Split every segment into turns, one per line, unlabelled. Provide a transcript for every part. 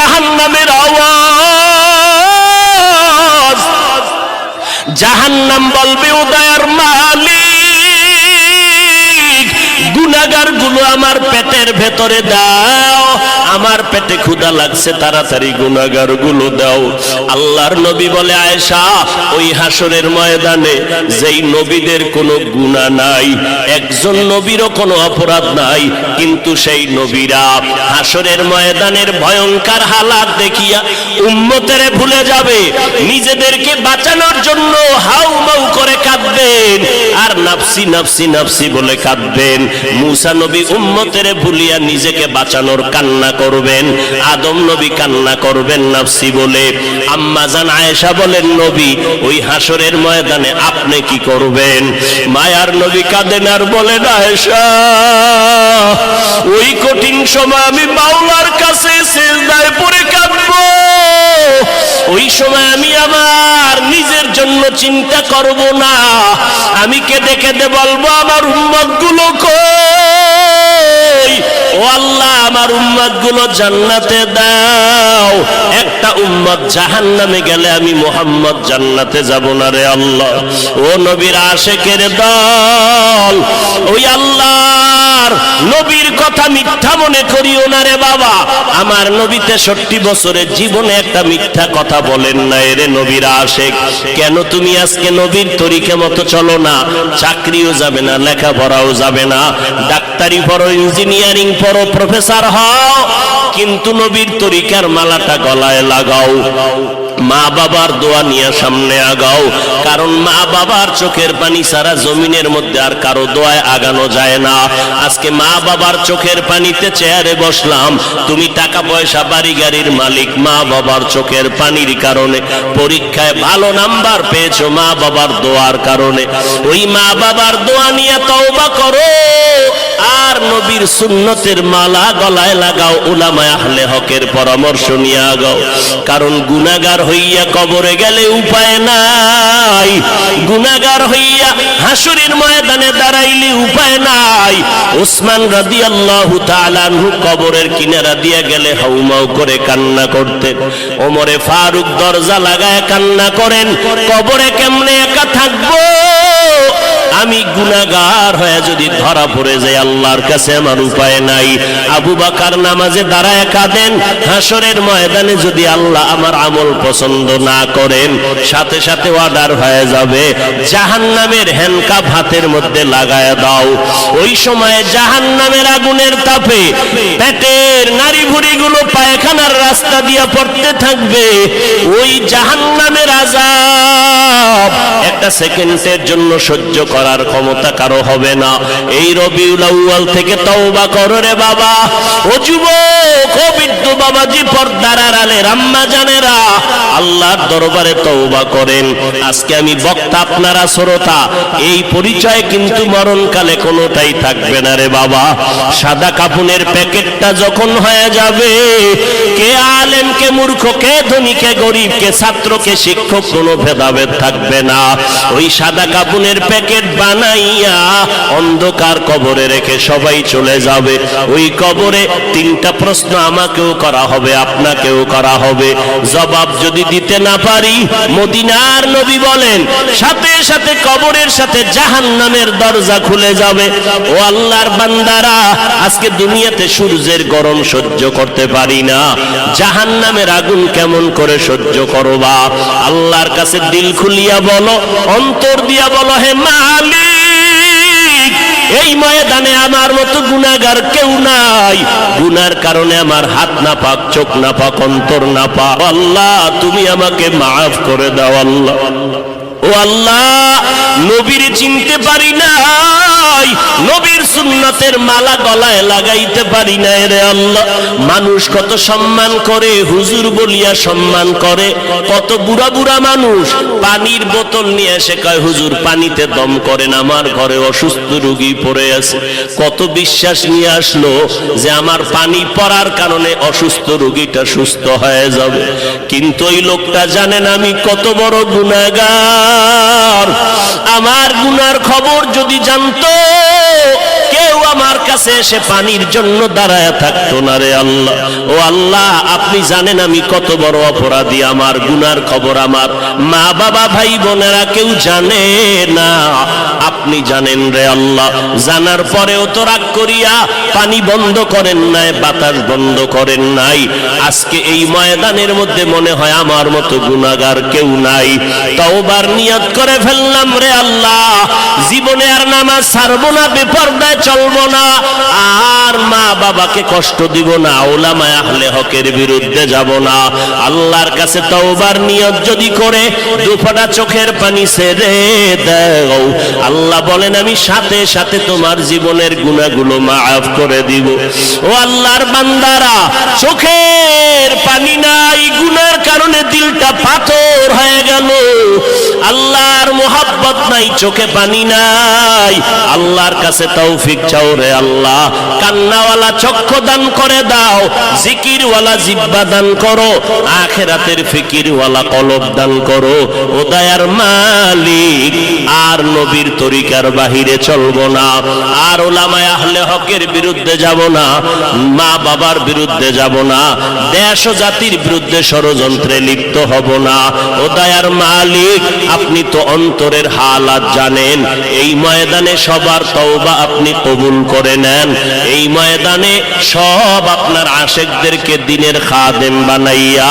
জাহান নামের আওয়াজ। জাহান্নাম বলবে উদয়ের মালিক গুনাগারগুলো আমার পেটের ভেতরে দাও। পেটে ক্ষুধা লাগছে, তাড়াতাড়ি গুনাগারগুলো দাও। আল্লাহর নবী বলে, আয়েশা, ওই হাসরের ময়দানে যেই নবীদের কোনো গুনাহ নাই, একজন নবীরও কোনো অপরাধ নাই, কিন্তু সেই নবীরা হাসরের ময়দানের ভয়ঙ্কর হালাত দেখিয়া উম্মতেরে ভুলে যাবে। নিজেদেরকে বাঁচানোর জন্য হাউ মাউ করে কাঁদবেন, আর নাফসি নাফসি নাফসি বলে কাঁদবেন। মুসা নবী উম্মতেরে ভুলিয়া নিজেকে বাঁচানোর কান্না করবেন। আদম নবী কান্না করবেন নাফসি বলে। আম্মা জান আয়েশা বলেন, নবী, ওই হাসরের ময়দানে আপনি কি করবেন? মায়ার নবী কাঁদেন আর বলেন, আয়েশা, ওই কঠিন সময় আমি বাউলার কাছে সেজদায় পড়ে কাঁদবো। ওই সময় আমি আমার নিজের জন্য চিন্তা করব না। আমি কেঁদে কেঁদে বলব, আমার উম্মতগুলো কই? ও আল্লাহ, আমার উম্মতগুলো জান্নাতে দাও। একটা উম্মত জাহান নামে গেলে আমি মোহাম্মদ জান্নাতে যাব না রে আল্লাহ। ও নবীর আশেকের দল, ওই আল্লাহর নবীর কথা মিথ্যা মনে করিও না রে বাবা। আমার নবী তেষট্টি বছরের জীবনে একটা মিথ্যা কথা বলেন না এরে নবীর আশেক। কেন তুমি আজকে নবীর তরিকে মতো চলো না? চাকরিও যাবে না, লেখাপড়াও যাবে না। ডাক্তারি পড়ো, ইঞ্জিনিয়ারিং পড়ো, প্রফেসর হও। কিন্তু নবীর তরিকার মালাটা গলায় লাগাও। মা বাবার দোয়া নিয়ে সামনে আগাও। কারণ মা বাবার চোখের পানি সারা জমিনের মধ্যে আর কারও দোয়ায় আগানো যায় না। আজকে মা বাবার চোখের পানিতে চেয়ারে বসলাম। তুমি টাকা পয়সা বাড়ি গাড়ির মালিক মা বাবার চোখের পানির কারণে। পরীক্ষায় ভালো নাম্বার পেয়েছ মা বাবার দোয়ার কারণে। ওই মা বাবার দোয়া নিয়ে তওবা করো। আর নবীর সুন্নতের মালা গলায় লাগাও উলামায় আহলে হকের পরামর্শ নিয়ে আগাও কারণ গুনাগার হইয়া কবরে গেলে উপায় নাই। গুনাগার হইয়া হাসুরের ময়দানে দাঁড়াইলে উপায় নাই। ওসমান রাদিয়াল্লাহু তাআলা আনহু কবরের কিনারা দিয়া গেলে হাউমাউ করে কান্না করতেন। ওমরে ফারুক দরজা লাগায় কান্না করেন। কবরে কেমনে একা থাকব? আমি গুনাগার হয়ে যদি ধরা পড়ে যাই আল্লাহর কাছে আমার উপায় নাই। আবু বাকার নামাজে দাঁড়ায় কাঁদেন, হাসরের ময়দানে যদি আল্লাহ আমার আমল পছন্দ না করেন, সাথে সাথে অর্ডার হয়ে যাবে। জাহান নামের হ্যান্ডকাপ হাতের মধ্যে লাগায় দাও। ওই সময় জাহান নামের আগুনের তাপে পেটের নারী ভুড়িগুলো পায়খানার রাস্তা দিয়ে পড়তে থাকবে। ওই জাহান নামের আজাব একটা সেকেন্ডের জন্য সহ্য করার ক্ষমতা কারও হবে না। এই রবিউল আউয়াল থেকে তওবা করো রে বাবা। ও যুবক বাবাজি পর্দার আড়ালে রাম্মা জানেরা আল্লাহর দরবারে তওবা করেন। আজকে আমি বক্তা আপনারা শ্রোতা, এই পরিচয় কিন্তু মরণকালে কোনোটাই থাকবে না রে বাবা। সাদা কাপুনের প্যাকেটটা যখন হয়ে যাবে, কে আলেম, কে মূর্খ, কে ধনী, কে গরিব, কে ছাত্র, কে শিক্ষক, কোনো ভেদাভেদ থাকবে না। ওই সাদা কাপুনের প্যাকেট বানাইয়া অন্ধকার কবরে রেখে সবাই চলে যাবে। ওই কবরে তিনটা প্রশ্ন আমাকেও করা হবে, আপনাকেও করা হবে। জবাব যদি দিতে না পারি, মদিনার নবী বলেন, সাথে সাথে কবরের সাথে জাহান নামের দরজা খুলে যাবে। ও আল্লাহর বান্দারা, আজকে দুনিয়াতে সূর্যের গরম সহ্য করতে পারি না। জাহান নামের আগুন কেমন করে সহ্য করবা? আল্লাহর কাছে দিল খুলিয়া বলো, অন্তর দিয়া বলো, হে মালিক! এই ময়দানে আমার মতো গুনাগার কেউ নাই। গুনার কারণে আমার হাত না পাক চোখ না পাক অন্তর না পাক আল্লাহ, তুমি আমাকে মাফ করে দাও, আল্লাহ। ও আল্লাহ, নবীর চিনতে পারি নাই, নবীর সুন্নতের মালা গলায় লাগাইতে পারি না রে আল্লাহ। মানুষ কত সম্মান করে, হুজুর বলিয়া সম্মান করে, কত বুড়া বুড়া মানুষ পানির বোতল নিয়ে এসে কয়, হুজুর, পানিতে দম করেন, আমার ঘরে অসুস্থ রোগী পড়ে আছে। কত বিশ্বাস নিয়ে আসলো যে আমার পানি পড়ার কারণে অসুস্থ রোগীটা সুস্থ হয়ে যাবে। কিন্তু ওই লোকটা জানেন আমি কত বড় গুনাগার আমার গুনার খবর যদি জানতো কেউ আমার কাছে এসে পানির জন্য দাঁড়ায় থাকতো না রে আল্লাহ। ও আল্লাহ, আপনি জানেন আমি কত বড় অপরাধী, আমার গুনার খবর আমার। মা, বাবা, ভাই, বোনেরা কেউ জানে না। আপনি জানেন রে আল্লাহ, জানার পরেও তো রাগ করিয়া পানি বন্ধ করেন নাই, বাতাস বন্ধ করেন নাই। আজকে এই ময়দানের মধ্যে মনে হয় আমার মতো গুনাগার কেউ নাই। তওবার নিয়ত করে ফেললাম রে আল্লাহ। জীবনে আর নামাজ ছাড়বো না, বেপর্দায় চলবো না। আর মা বাবাকে কষ্ট দিব না, ওলামায় আহলে হকের বিরুদ্ধে যাব না। আল্লাহর কাছে তওবার নিয়ত যদি করে, দুফোঁটা চোখের পানি দাও। আল্লাহ বলেন, আমি সাথে সাথে তোমার জীবনের গুণাগুলো মাফ করে দিব। ও আল্লাহর বান্দারা, চোখের পানি নাই, গুনার কারণে দিলটা পাথর হয়ে গেল। আল্লাহর মোহাব্বত নাই, চোখে পানি নাই। আল্লাহর কাছে তৌফিক চাও রে আল্লাহ। কান্নাওয়ালা চক্ষু দান করে দাও, জিকিরওয়ালা জিব্বা দান করো, আখেরাতের ফিকিরওয়ালা কলব দান করো। ও দয়ার মালিক, আর নবীর তরিকার বাহিরে চলবো না। আর ওলামায় আহলে হকের বিরুদ্ধে যাব না মা বাবার বিরুদ্ধে যাব না, দেশ ও জাতির বিরুদ্ধে ষড়যন্ত্রে লিপ্ত হব না। ও দয়ার মালিক আপনি তো অন্তরের হালাত জানেন এই ময়দানে সবার তওবা আপনি কবুল করে নেন এই ময়দানে সব আপনার আশেকদেরকে দিনের খাদেম বানাইয়া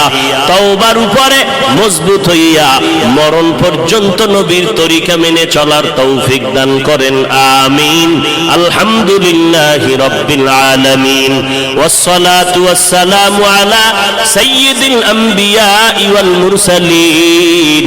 তওবার উপরে মজবুত হইয়া মরণ পর্যন্ত নবীর তরিকা মেনে চলার তৌফিক দান করেন আমিন আলহামদুলিল্লাহ রব্বিল আলামিন والصلاة والسلام على سيد الأنبياء والمرسلين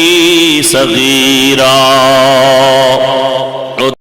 صغيرا